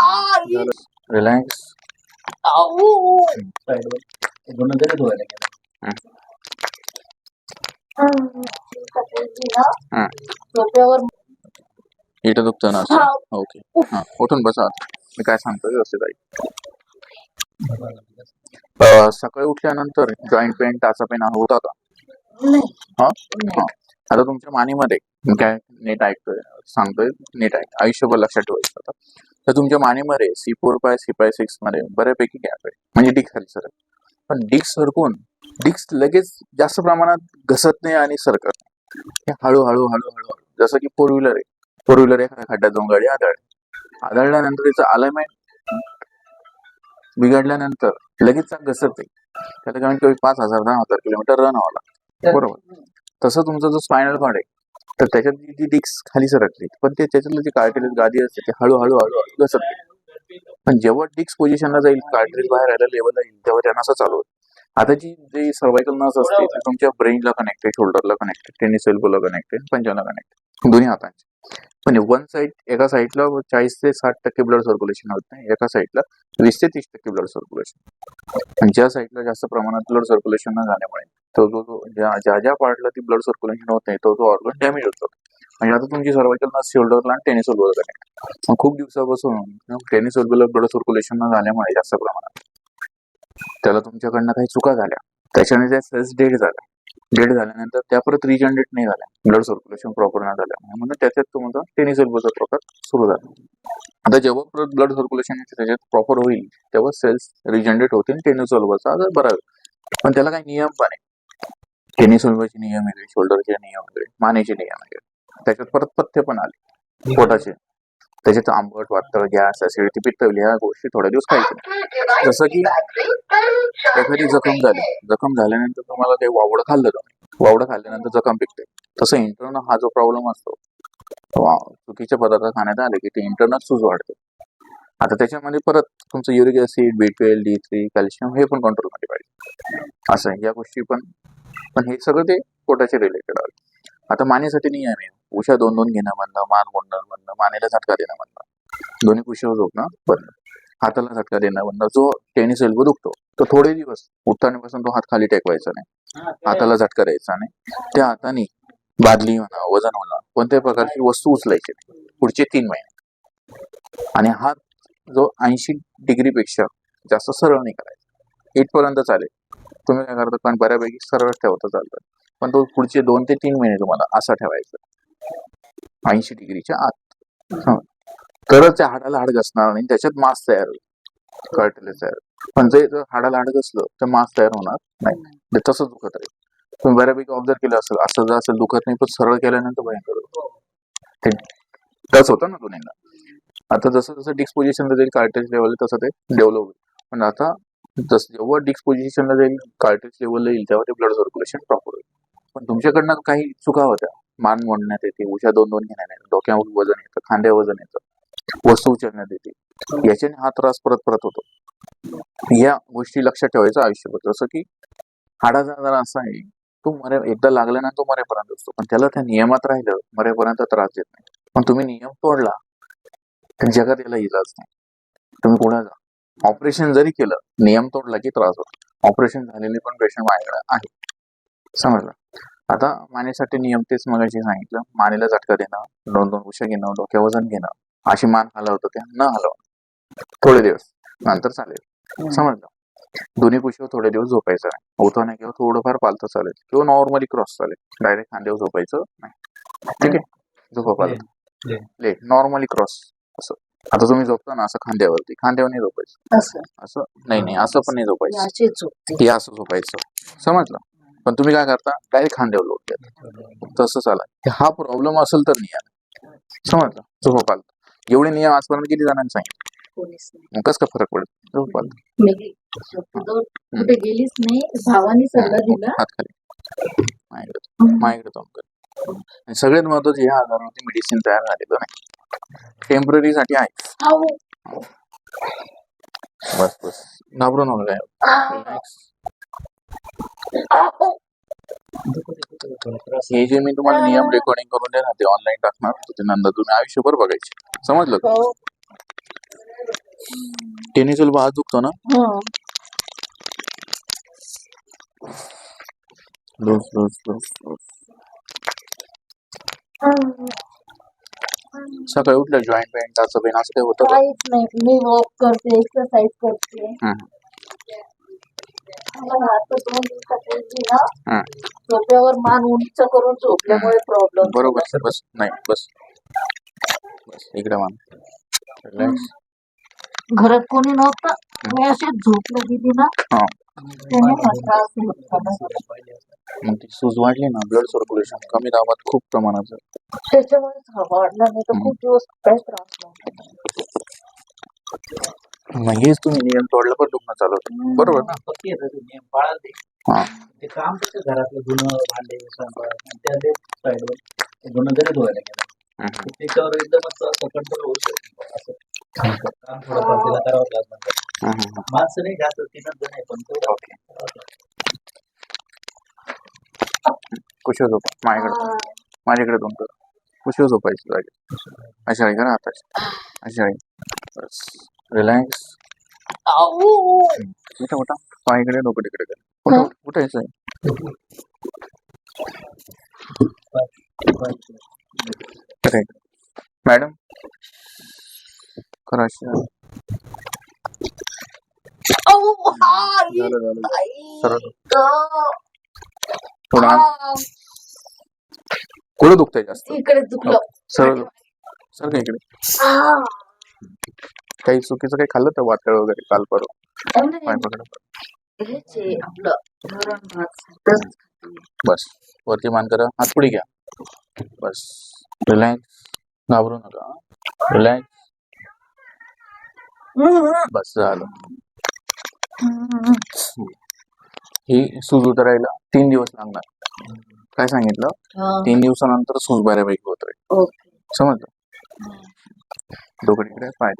आई relax आऊ. दोन नंतर धुवायला गेला हा. सोप्यावर इथं दुखतं ना. असं? ओके. हा उठून बसा. मी काय सांगतो व्यवस्थित ऐक. अं, सकाळी उठल्यानंतर जॉईंट पेन टाचा पेन होता का हा. हा. आता तुमच्या मानेमध्ये काय नीट ऐकतोय सांगतोय? नीट ऐक. आयुष्यभर लक्षात ठेवायचं आता. तर तुमच्या मानेमध्ये C four five C five सिक्समध्ये बऱ्यापैकी गॅप आहे. म्हणजे डिक खाली सरक. पण डिक सरकून डिक्स लगेच जास्त प्रमाणात घसत नाही आणि सरकत नाही. हे हळूहळू हळूहळू हळू. जसं की फोर व्हीलर आहे. फोर व्हीलर एखाद्या खड्ड्यात जाऊन गाडी आदळली. आदळल्यानंतर त्याचं अलाइनमेंट बिघडल्यानंतर लगेच घसरते. त्याला कमी पाच हजार दहा हजार किलोमीटर रन व्हावं लागतं. बरोबर. तसं तुमचा जो स्पायनल कॉर्ड आहे तर त्याच्यात ती डिक्स खाली सरकली पण ते त्याच्यातलं जे कार्टिलेज गादी असते ते हळूहळू हळूहळू घसरते पण जेव्हा डिक्स पोझिशनला जाईल कार्टिलेज बाहेर आयला लेवलला येईल तेव्हा त्यांना असं चालू आता जी जे सर्वायकल नस असते ती तुमच्या ब्रेनला कनेक्टेड शोल्डरला कनेक्टेड टेनिस एल्बोला कनेक्टेड पंजाला कनेक्टेड दोन्ही हातांचे. म्हणजे वन साईड एका साईडला चाळीस ते साठ टक्के ब्लड सर्क्युलेशन होत नाही एका साईडला वीस ते तीस टक्के ब्लड सर्क्युलेशन ज्या साईडला जास्त प्रमाणात ब्लड सर्क्युलेशन न झाल्यामुळे तो जो जो ज्या ज्या पार्टला ती ब्लड सर्क्युलेशन होत नाही तो जो ऑर्गन डॅमेज होतो. म्हणजे आता तुमची सर्वायकल नस शोल्डरला आणि टेनिस एल्बोला कनेक्ट खूप दिवसापासून टेनिस एल्बोला ब्लड सर्क्युलेशन न झाल्यामुळे जास्त प्रमाणात. त्याला तुमच्याकडनं काही चुका झाल्या. त्याच्याने त्या सेल्स डेड झाल्या. डेड झाल्यानंतर त्या परत रिजनरेट नाही झाल्या. ब्लड सर्क्युलेशन प्रॉपर नाही झाल्या म्हणून त्याच्यात तुमचा टेनिस एल्बोचा प्रकार सुरू झाला. आता जेव्हा परत ब्लड सर्क्युलेशन त्याच्यात प्रॉपर होईल तेव्हा सेल्स रिजनरेट होतील टेनिस एल्बोचा आजार बरा पण त्याला काही नियम पण आहे टेनिस एल्बोचे नियम वेगळे शोल्डरचे नियम वेगळे मानेचे नियम वेगळे त्याच्यात परत पथ्य पण आले. पोटाचे. त्याच्यात आंबट वातळ गॅस ऍसिडिटी पित्तवली ह्या गोष्टी थोड्या दिवस खायच्या जसं की एखादी जखम झाली. जखम झाल्यानंतर तुम्हाला ते वावडं खाल्लं तुम्ही. वावडं खाल्ल्यानंतर जखम पिकते. तसं इंटरनल हा जो प्रॉब्लेम असतो चुकीचे पदार्थ खाण्यात आले की ते इंटरनल सूज वाढते. आता त्याच्यामध्ये परत तुमचं uric acid B twelve D three calcium हे पण कंट्रोलमध्ये पाहिजे. असं या गोष्टी पण पण हे सगळं ते पोटाचे रिलेटेड आहे आता मानेसाठी नियम आहे. उशा दोन दोन घेणं बंद मान मोडणं बंद मानेला झटका देणं बंद दोन्ही कुशीवर झोपणं बंद हाताला झटका देणं बंद जो टेनिस एल्बो दुखतो तो थोडे दिवस उठतानापासून तो हात खाली टेकवायचा नाही. हाताला झटका द्यायचा नाही. त्या हाताने बादली म्हणा वजन म्हणा कोणत्याही प्रकारची वस्तू उचलायची नाही. पुढचे तीन महिने. आणि हात जो ऐंशी डिग्री पेक्षा जास्त सरळ नाही करायचा. इथपर्यंत चालेल. तुम्ही काय करता कारण बऱ्यापैकी सरळ ठेवता चालतं. पण तो पुढचे दोन ते तीन महिने तुम्हाला असा ठेवायचा. ऐंशी डिग्रीच्या आत. तरच त्या हाडाला हाड घसणार आणि त्याच्यात मास तयार होईल. कळटलेच तयार पण जे जर हाडाला हाड घसलं तर मास तयार होणार नाही. म्हणजे तसंच दुखत राहील तुम्ही बऱ्यापैकी ऑब्झर्व केलं असेल असं जर असेल दुखत नाही पण सरळ केल्यानंतर भयंकर होतं. टच होतं ना दोन्हीला आता जसं जसं डिस्पोजिशन जाईल कार्टेज लेवल तसं ते डेव्हलप होईल. पण आता जसं जेव्हा डिस्पोजिशनला जाईल कार्टेज लेवलला येईल तेव्हा ते ब्लड सर्क्युलेशन प्रॉपर होईल. पण तुमच्याकडनं काही चुका होत्या? मान मोडण्यात येते उशा दोन दोन घेण्यात येते डोक्यावर वजन येतं खांद्यावर वजन येतं वस्तू उचलण्यात येते. याच्याने हा त्रास परत परत होतो. या गोष्टी लक्षात ठेवायचं आयुष्यभर. जसं की हाडाचा आजार असा आहे तो मरे एकदा लागल्यानंतर तो मरेपर्यंत असतो. पण त्याला त्या नियमात राहिलं मरेपर्यंत त्रास देत नाही. पण तुम्ही नियम तोडला तर जगात याला इलाज नाही. तुम्ही पुढे जा. ऑपरेशन जरी केलं नियम तोडला की त्रास होतो. ऑपरेशन झालेले पण पेशंट माझ्याकडे आहे समजलं? आता मानेसाठी नियम तेच मगाशी सांगितलं. मानेला झटका देणं दोन दोन उशा घेणं डोक्या वजन घेणं अशी मान हलवतं ते न हलवणं. थोडे दिवस नंतर चालेल. समजलं? दोन्ही कुशीवर थोडे दिवस झोपायचं नाही उठवण्या किंवा थोडंफार पालतं चालेल किंवा नॉर्मली क्रॉस चालेल. डायरेक्ट खांद्यावर झोपायचं नाही. ठीक आहे? झोपा पालतं लेट नॉर्मली क्रॉस असं. आता तुम्ही झोपता ना असं खांद्यावरती. खांद्यावर नाही झोपायचं. असं? असं? नाही नाही असं पण नाही झोपायचं. हे असं झोपायचं. समजलं? पण तुम्ही काय करता? डायरेक्ट खांद्यावर लोट देता. तसं चाला हा प्रॉब्लेम असेल तर नियम समजलं? झोपाल. एवढे नियम आजपर्यंत किती जणांनी सांगितले? नाही. मग कसं काय फरक पडेल झोपाल. कुठे गेलीच नाही. भावानी सल्ला दिला. हात खाली. माझ्याकडे माझ्याकडे तोंड कर. आणि सगळ्यात महत्वाचं या आजारावरती मेडिसिन तयार झालेलं नाही. टेंपररी साठी आहे आऊ. बस बस घाबरू नका काय. हे जे मी तुम्हाला नियम रेकॉर्डिंग करून देणार ते ऑनलाईन टाकणार तर ते नंतर तुम्ही आयुष्यभर बघायचे समजलं का? हो. टेनिस बाज दुखतो ना हं. लूज लूज लूज लूज सकाळी उठलं जॉईंट पेन टाचं पेन असं काही होतं का? काहीच नाही. मी वॉक करते एक्सरसाइज करते. हम्म. मला आता दोन दिवसापूर्वी ना हम्म. झोप्यावर मान उंच करून झोपल्यामुळे प्रॉब्लेम बरोबर बस. नाही बस. बस. इकडे मान. रिलॅक्स घरात कोणी नव्हतं. मी अशी झोपलं गेली ना. हा. मग ती सूज वाढली ना ब्लड सर्क्युलेशन कमी दाबात खूप प्रमाणात आहे. त्याच्यामुळेच हा वाढला नाही तर खूप दिवस काहीच त्रास नव्हता मग हेच तुम्ही नियम तोडलं पण दुखणं चालू होतं. बरोबर ना? पक्की आहे ते नियम पाळाल ते हा. ते काम कसं घरातलं धुणं भांडे स्वयंपाक आणि त्या ते साईडवर ते धुणं जरी धुवायला गेलं. हम्म. तर त्याच्यावर एकदमच असं कंट्रोल होऊ शकतो असं काम थोडंफार तिला करावं लागणार. माणसं नाही जास्त तीनच जण आहे पण ओके. कुशल झोपा. माझ्याकडे माझ्याकडे दोन कर कुशल झोपायची जागे. अशा वेळी करा आता अशा बस. रिलॅक्स उठा उठा. पायकडे डोकं तिकडे कर उठा. उठायचं आहे. मॅडम. करा अशी झालं झालं सरळ थोडा कुठं दुखतंय जास्त? इकडे दुखलं. सरळ सर का इकडे. काही चुकीचं काही खाल्लं तर वातळ वगैरे काल परवा. आपलं सारखंच खाते. बस. वरती मान करा. हात पुढे घ्या. बस. रिलॅक्स. घाबरू नका. रिलॅक्स. बस झालं. ही सूज उतरायला तीन दिवस लागणार. काय सांगितलं? तीन दिवसानंतर सूज बऱ्यापैकी ओके. समजलं? तिकडे पाय